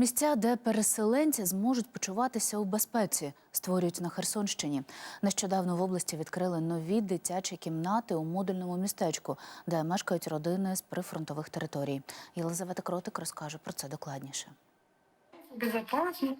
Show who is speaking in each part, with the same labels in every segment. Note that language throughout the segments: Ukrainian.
Speaker 1: Місця, де переселенці зможуть почуватися у безпеці, створюють на Херсонщині. Нещодавно в області відкрили нові дитячі кімнати у модульному містечку, де мешкають родини з прифронтових територій. Єлизавета Кротик розкаже про це докладніше.
Speaker 2: Безпечно.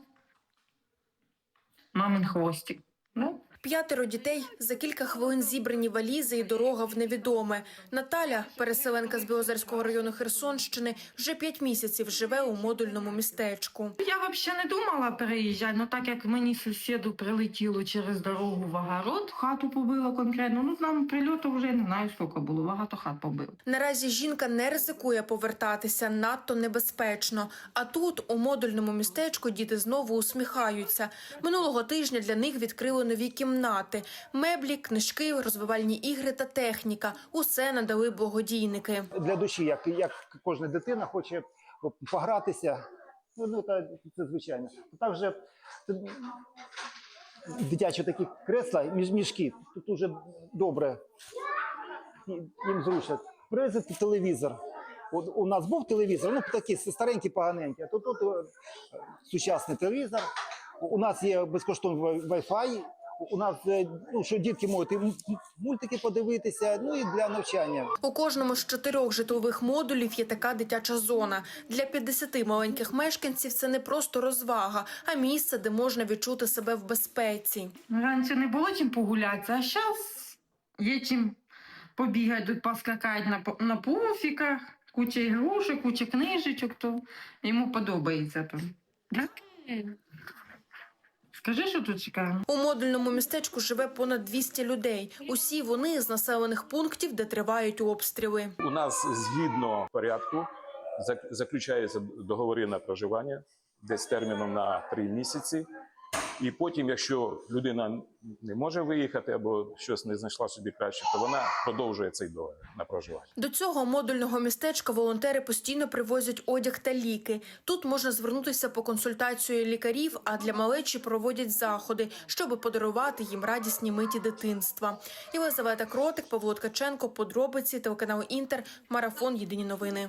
Speaker 2: Мамин хвостик. Ну,
Speaker 3: П'ятеро дітей за кілька хвилин зібрані валізи і дорога в невідоме. Наталя, переселенка з Білозерського району Херсонщини, вже п'ять місяців живе у модульному містечку.
Speaker 2: я взагалі не думала переїжджати, ну так як мені сусіду прилетіло через дорогу в огород, хату побило конкретно. Ну, нам прильоту вже не знаю, скільки було, багато хат побило.
Speaker 3: Наразі жінка не ризикує повертатися надто небезпечно. А тут, у модульному містечку, діти знову усміхаються. Минулого тижня для них відкрили нові кімнати. Меблі, книжки, розвивальні ігри та техніка. Усе надали благодійники.
Speaker 4: для душі, як, як кожна дитина хоче погратися. Ну, ну та, це звичайно. Також це, дитячі такі кресла, між, мішки, тут дуже добре їм зручно. Призи телевізор. От у нас був телевізор, ну такий старенький, поганенький, а тут, тут е, сучасний телевізор. У нас є безкоштовний Wi-Fi. У нас ну, що дітки можуть і мультики подивитися, ну і для навчання.
Speaker 3: У кожному з чотирьох житлових модулів є така дитяча зона. Для 50 маленьких мешканців це не просто розвага, а місце, де можна відчути себе в безпеці.
Speaker 2: Раніше не було чим погулятися, а зараз є чим побігати, тут поскакати на, на пуфіках, куча ігрушок, куча книжечок, то йому подобається там. Да? Скажи, що тут чекаємо?
Speaker 3: У модульному містечку живе понад 200 людей. Усі вони з населених пунктів, де тривають обстріли.
Speaker 5: У нас згідно порядку зак- заключаються договори на проживання десь терміном на три місяці. І потім, якщо людина не може виїхати або щось не знайшла собі краще, то вона продовжує цей договір на проживання.
Speaker 3: До цього модульного містечка волонтери постійно привозять одяг та ліки. Тут можна звернутися по консультацію лікарів, а для малечі проводять заходи, щоб подарувати їм радісні миті дитинства. Єлизавета Кротик, Павло Ткаченко, подробиці, телеканал Інтер, марафон Єдині новини.